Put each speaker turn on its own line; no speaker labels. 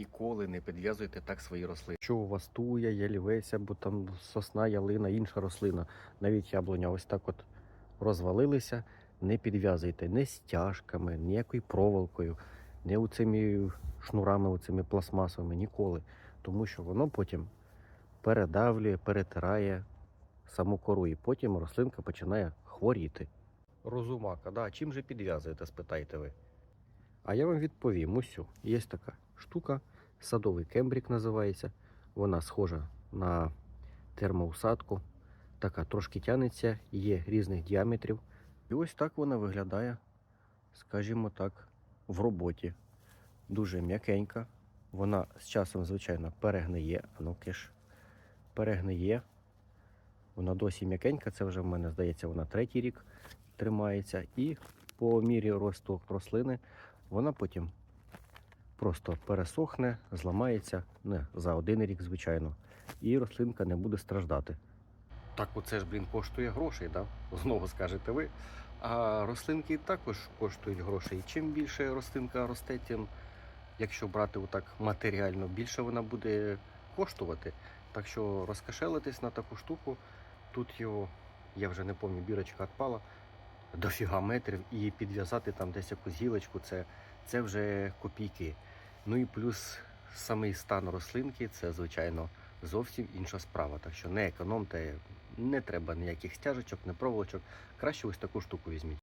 Ніколи не підв'язуйте так свої рослини. Що у вас туя, ялівець, або там сосна, ялина, інша рослина, навіть яблуня, ось так от розвалилися. Не підв'язуйте не стяжками, ніякою проволокою, не оцими шнурами, оцими пластмасовими, ніколи. Тому що воно потім передавлює, перетирає саму кору, і потім рослинка починає хворіти. Розумака, да, чим же підв'язуєте, спитаєте ви? А я вам відповім: усю. Є така штука, садовий кембрік називається. Вона схожа на термоусадку. Така трошки тянеться, є різних діаметрів. І ось так вона виглядає, скажімо так, в роботі. Дуже м'якенька. Вона з часом, звичайно, перегниє. Ну киш, перегниє. Вона досі м'якенька, це вже в мене здається, вона третій рік тримається. І по мірі росту рослини вона потім просто пересохне, зламається не за один рік, звичайно, і рослинка не буде страждати. Так оце ж, блін, коштує грошей, да? знову скажете ви. А рослинки також коштують грошей. Чим більше рослинка росте, тим, якщо брати отак матеріально, більше вона буде коштувати. Так що розкошелитись на таку штуку, тут його, я вже не пам'ятаю, бірочка відпала, дофіга метрів, і підв'язати там десь якусь гілочку, це, це вже копійки. Ну і плюс самий стан рослинки це, звичайно, зовсім інша справа. Так що не економте, не треба ніяких стяжечок, не проволочок. Краще ось таку штуку візьміть.